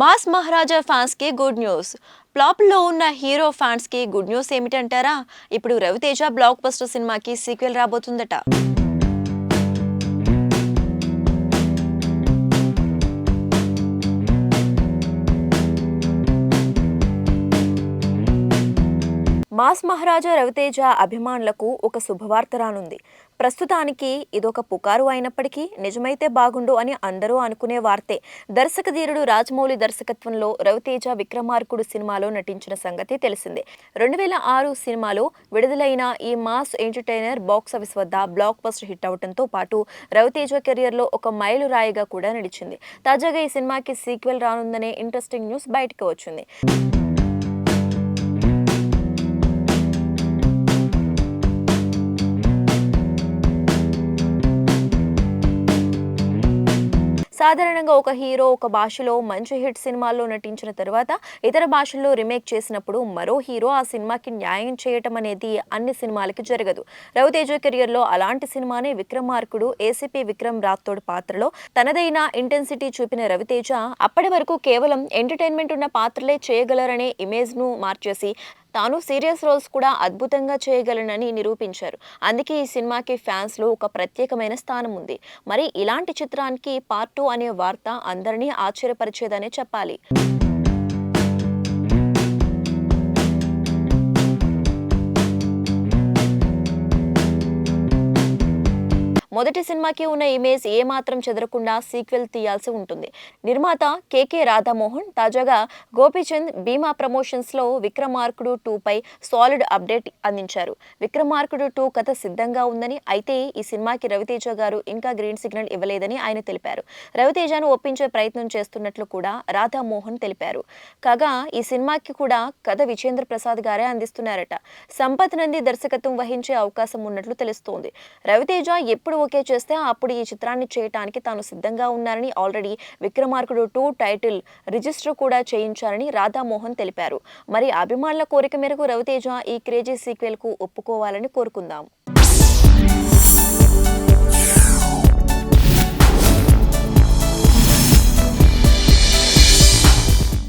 Mass మహారాజా ఫ్యాన్స్కి good news. ఫ్లాప్లో ఉన్న hero ఫ్యాన్స్కి గుడ్ న్యూస్ ఏమిటంటారా? ఇప్పుడు రవితేజ బ్లాక్ బస్టర్ సినిమాకి సీక్వెల్ రాబోతుందట. మాస్ మహారాజా రవితేజ అభిమానులకు ఒక శుభవార్త రానుంది. ప్రస్తుతానికి ఇదొక పుకారు అయినప్పటికీ నిజమైతే బాగుండు అని అందరూ అనుకునే వార్తే. దర్శక ధీరుడు రాజమౌళి దర్శకత్వంలో రవితేజ విక్రమార్కుడు సినిమాలో నటించిన సంగతి తెలిసిందే. రెండు వేల ఆరు సినిమాలో విడుదలైన ఈ మాస్ ఎంటర్టైనర్ బాక్స్ ఆఫీస్ వద్ద బ్లాక్ బస్టర్ హిట్ అవడంతో పాటు రవితేజ కెరియర్లో ఒక మైలు రాయిగా కూడా నిలిచింది. తాజాగా ఈ సినిమాకి సీక్వెల్ రానుందనే ఇంట్రెస్టింగ్ న్యూస్ బయటకు వచ్చింది. సాధారణంగా ఒక హీరో ఒక భాషలో మంచి హిట్ సినిమాల్లో నటించిన తర్వాత ఇతర భాషల్లో రీమేక్ చేసినప్పుడు మరో హీరో ఆ సినిమాకి న్యాయం చేయటం అనేది అన్ని సినిమాలకి జరగదు. రవితేజ కెరియర్లో అలాంటి సినిమానే విక్రమార్కుడు ఏసీపీ విక్రమ్ రాథోడ్ పాత్రలో తనదైన ఇంటెన్సిటీ చూపిన రవితేజ అప్పటి వరకు కేవలం ఎంటర్టైన్మెంట్ ఉన్న పాత్రలే చేయగలరనే ఇమేజ్ను మార్చేసి తాను సీరియస్ రోల్స్ కూడా అద్భుతంగా చేయగలనని నిరూపించారు. అందుకే ఈ సినిమాకి ఫ్యాన్స్లో ఒక ప్రత్యేకమైన స్థానం ఉంది. మరి ఇలాంటి చిత్రానికి పార్ట్ టూ అనే వార్త అందరినీ ఆశ్చర్యపరిచేదనే చెప్పాలి. మొదటి సినిమాకి ఉన్న ఇమేజ్ ఏ మాత్రం చెదరకుండా సీక్వెల్ తీయాల్సి ఉంటుంది. నిర్మాత కేకే రాధామోహన్ తాజాగా గోపీచంద్ భీమా ప్రమోషన్స్లో విక్రమార్కుడు టూ పై సాలిడ్ అప్డేట్ అందించారు. విక్రమార్కుడు టూ కథ సిద్ధంగా ఉందని అయితే ఈ సినిమాకి రవితేజ గారు ఇంకా గ్రీన్ సిగ్నల్ ఇవ్వలేదని ఆయన తెలిపారు. రవితేజను ఒప్పించే ప్రయత్నం చేస్తున్నట్లు కూడా రాధామోహన్ తెలిపారు. కాగా ఈ సినిమాకి కూడా కథ విజేంద్ర ప్రసాద్ గారే అందిస్తున్నారట. సంపత్ నంది దర్శకత్వం వహించే అవకాశం ఉన్నట్లు తెలుస్తోంది. రవితేజ ఎప్పుడు ఓకే చేస్తే అప్పుడు ఈ చిత్రాన్ని చేయటానికి తాను సిద్ధంగా ఉన్నారని already Vikramarkudu two title register కూడా చేయించారని రాధామోహన్ తెలిపారు. మరి అభిమానుల కోరిక మేరకు రవితేజ ఈ క్రేజీ సీక్వెల్కు ఒప్పుకోవాలని కోరుకుందాం.